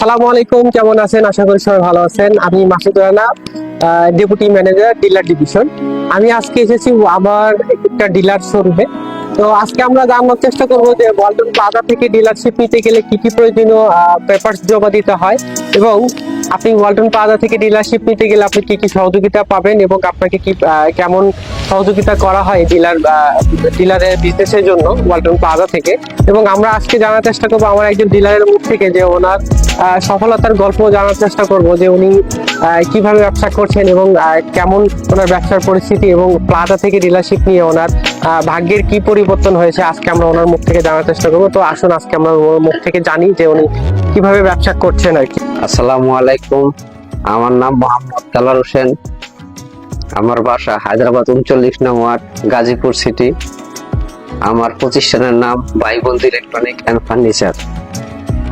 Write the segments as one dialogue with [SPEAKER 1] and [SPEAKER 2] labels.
[SPEAKER 1] আসসালামু আলাইকুম, কেমন আছেন? আশা করি সবাই ভালো আছেন। আমি Masud Rana deputy manager dealer division আমি আজকে এসেছি আমার একটা ডিলার শোরুমে তো আজকে আমরা জানার চেষ্টা করব যে ওয়ালটন প্লাজা থেকে ডিলারশিপ নিতে গেলে কি কি প্রয়োজনীয় পেপারস জমা দিতে হয় এবং আপনি ওয়ালটন প্লাজা থেকে ডিলারশিপ নিতে গেলে আপনি কি কি সহযোগিতা পাবেন এবং আপনাকে কি কেমন সহযোগিতা করা হয় ডিলার ডিলারের বিজনেসের জন্য ওয়ালটন প্লাজা থেকে। এবং আমরা আজকে জানার চেষ্টা করব আমার একজন ডিলারের মুখ থেকে যে ওনার সফলতার গল্প জানার চেষ্টা করব যে উনি কীভাবে ব্যবসা করছেন এবং কেমন ওনার ব্যবসার পরিস্থিতি এবং প্লাজা থেকে ডিলারশিপ নিয়ে ওনার ভাগ্যের কি পরিবর্তন হয়েছে আজকে আমরা ওনার মুখ থেকে জানার চেষ্টা করব। তো আসুন, আজকে আমরা ওর মুখ থেকে জানি যে উনি কীভাবে ব্যবসা করছেন আর কি।
[SPEAKER 2] আসসালামু আলাইকুম। আমার নাম মোহাম্মদ কালার হোসেন। আমার বাসা হায়দ্রাবাদ উনচল্লিশ নং ওয়ার্ড, গাজীপুর সিটি। আমার প্রতিষ্ঠানের নাম বাইবন্দ ইলেকট্রনিক অ্যান্ড ফার্নিচার।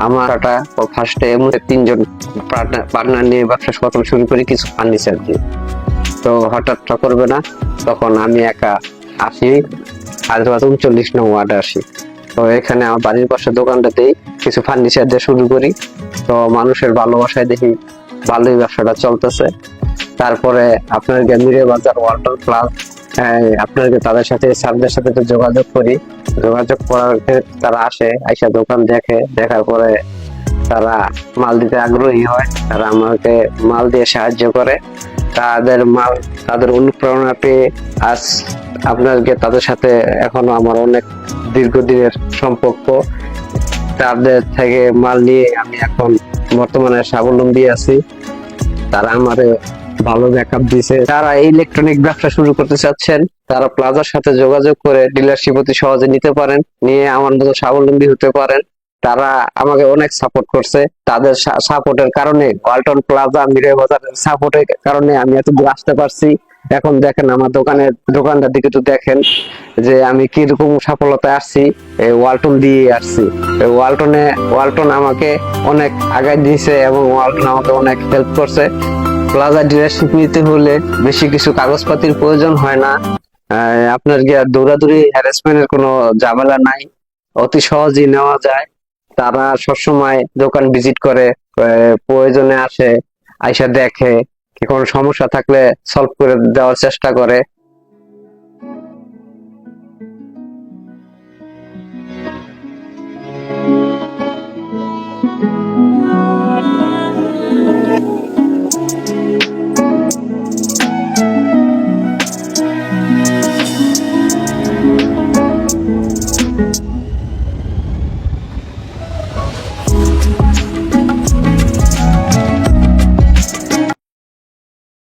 [SPEAKER 2] আমার এটা ফার্স্টে তিনজন পার্টনার নিয়ে ব্যবসা প্রথম শুরু করি, কিছু ফার্নিচার দিয়ে। তো হঠাৎ করবে না, তখন আমি একা আসি হায়দ্রাবাদ উনচল্লিশ নং ওয়ার্ডে আসি। তো এখানে আমার বাড়ির পাশে দোকানটাতেই কিছু ফার্নিচার দিয়ে শুরু করি। তো মানুষের ভালোবাসায় দেখি ভালোই ব্যবসাটা চলতেছে। তারপরে আপনার গ্যামিরে বাজার ওয়াটার প্লাস আপনাকে তাদের সাথে, স্যারদের সাথে তো যোগাযোগ করি। যোগাযোগ করার ক্ষেত্রে তারা আসে, আইসা দোকান দেখে, দেখার পরে তারা মাল দিতে আগ্রহী হয়। তারা আমাকে মাল দিয়ে সাহায্য করে। তাদের মাল, তাদের অনুপ্রেরণা পেয়ে আজ আপনাকে তাদের সাথে এখনও আমার অনেক দীর্ঘদিনের সম্পর্ক। তাদের থেকে মাল নিয়ে আমি এখন বর্তমানে স্বাবলম্বী আছি। তারা আমারে ভালো ব্যাকআপ দিছে। যারা এই ইলেকট্রনিক ব্যবসা শুরু করতে চাচ্ছেন, তারা প্লাজার সাথে যোগাযোগ করে ডিলারশিপ অতি সহজে নিতে পারেন। নিয়ে আমার মতো স্বাবলম্বী হতে পারেন। তারা আমাকে অনেক সাপোর্ট করছে। তাদের সাপোর্টের কারণে ওয়ালটন প্লাজা মিরে বাজারের সাপোর্টের কারণে আমি এত দূর আসতে পারছি। এখন দেখেন আমার দোকানের দোকানটার দিকে একটু দেখেন যে আমি কীরকম সফলতায় আসছি। এই ওয়ালটন দিয়ে আসছি। এই ওয়ালটনে ওয়ালটন আমাকে অনেক আগায় দিয়েছে এবং ওয়ালটন আমাকে অনেক হেল্প করছে। প্লাজা ডিলারশিপ নিতে হলে বেশি কিছু কাগজপাতির প্রয়োজন হয় না। আপনার আর দৌড়াদৌড়ি হ্যারাসমেন্টের কোনো ঝামেলা নাই। অতি সহজেই নেওয়া যায়। তারা সবসময় দোকান ভিজিট করে প্রয়োজনে আসে, আইসা দেখে। কি কোনো সমস্যা থাকলে সলভ করে দেওয়ার চেষ্টা করে।